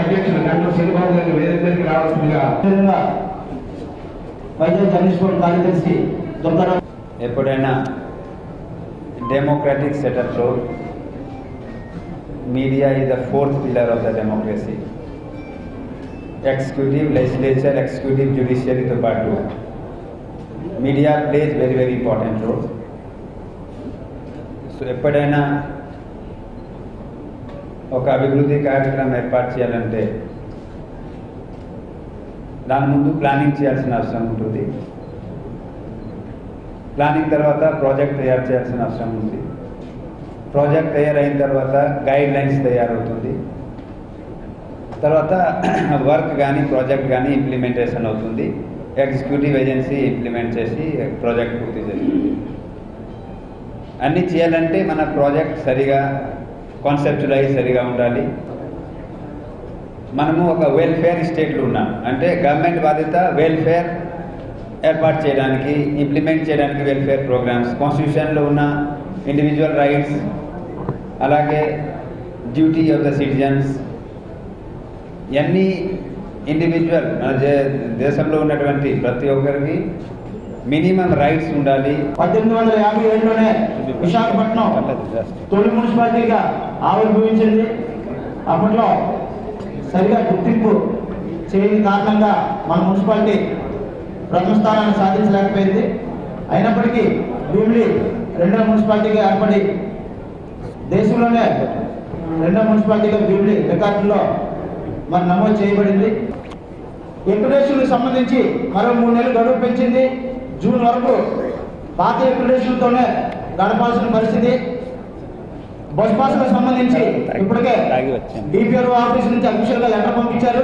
అధ్యక్షులు గంటల శ్రీబాబు గారిని వేదిక మీదకి రావాల్సిందిగా అదేవిధంగా వైద్య జర్నలిస్ట్ కార్యదర్శి దుర్గారావు ఎప్పుడైనా democratic సెటప్లో media is the fourth pillar of the democracy executive legislature executive జ్యుడిషియరీతో పాటు media plays very very important role so ఎప్పుడైనా ఒక అభివృద్ధి కార్యక్రమం ఏర్పాటు చేయాలంటే దాని ముందు ప్లానింగ్ చేయాల్సిన అవసరం ఉంటుంది. ప్లానింగ్ తర్వాత ప్రాజెక్ట్ తయారు చేయాల్సిన అవసరం ఉంది. ప్రాజెక్ట్ తయారైన తర్వాత గైడ్ లైన్స్ తయారవుతుంది. తర్వాత వర్క్ కానీ ప్రాజెక్ట్ కానీ ఇంప్లిమెంటేషన్ అవుతుంది. ఎగ్జిక్యూటివ్ ఏజెన్సీ ఇంప్లిమెంట్ చేసి ప్రాజెక్ట్ పూర్తి చేస్తుంది. అన్నీ చేయాలంటే మన ప్రాజెక్ట్ సరిగా కాన్సెప్చులైజ్ సరిగా ఉండాలి. మనము ఒక వెల్ఫేర్ స్టేట్లో ఉన్నాం. అంటే గవర్నమెంట్ బాధ్యత వెల్ఫేర్ ఏర్పాటు చేయడానికి ఇంప్లిమెంట్ చేయడానికి వెల్ఫేర్ ప్రోగ్రామ్స్ కాన్స్టిట్యూషన్లో ఉన్న ఇండివిజువల్ రైట్స్ అలాగే డ్యూటీ ఆఫ్ ద సిటిజన్స్ ఇవన్నీ ఇండివిజువల్ మన దేశంలో ఉన్నటువంటి ప్రతి ఒక్కరికి మినిమం రైట్స్ ఉండాలి. పద్దెనిమిది వందల యాభై ఏడులోనే విశాఖపట్నం తొలి మున్సిపాలిటీగా ఆవిర్భవించింది అప్పట్లో సరిగా గుర్తింపు చేయని కారణంగా మన మున్సిపాలిటీ ప్రథమ స్థానాన్ని సాధించలేకపోయింది. అయినప్పటికీ భీమిలి రెండవ మున్సిపాలిటీగా ఏర్పడి దేశంలోనే రెండవ మున్సిపాలిటీగా భీమిలి రికార్డుల్లో మరి నమోదు చేయబడింది. ఎక్విడేషన్లకు సంబంధించి మరో మూడు నెలలు గడువు పెంచింది. జూన్ వరకు పార్టీ ఎక్విడేషన్తోనే గడపాల్సిన పరిస్థితి. బస్ పాసులకు సంబంధించి ఇప్పటికే డిపిఆర్ఓ ఆఫీస్ నుంచి అఫీషియల్గా లెటర్ పంపించారు.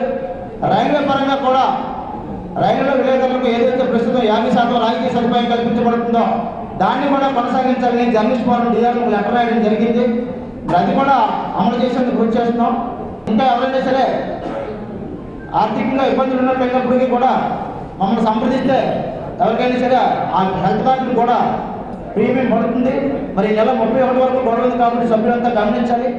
రైల్వే పరంగా కూడా రైల్వే విలేకరులకు ఏదైతే ప్రస్తుతం యాభై శాతం రాజకీయ సదుపాయం కల్పించబడుతుందో దాన్ని కూడా కొనసాగించాలని జర్నలిస్ట్ ఫోరం డిఆర్ఓ లెటర్ రాయడం జరిగింది. అది కూడా అమలు చేసేందుకు కృషి చేస్తున్నాం. ఇంకా ఎవరైనా సరే ఆర్థికంగా ఇబ్బందులు ఉన్నట్లయినప్పటికీ కూడా మమ్మల్ని సంప్రదిస్తే ఎవరికైనా సరే ఆ హెల్త్ కూడా ప్రీమియం పడుతుంది. మరి నెల ముప్పై ఒకటి వరకు గొడవ కాబట్టి సభ్యులంతా గమనించాలి.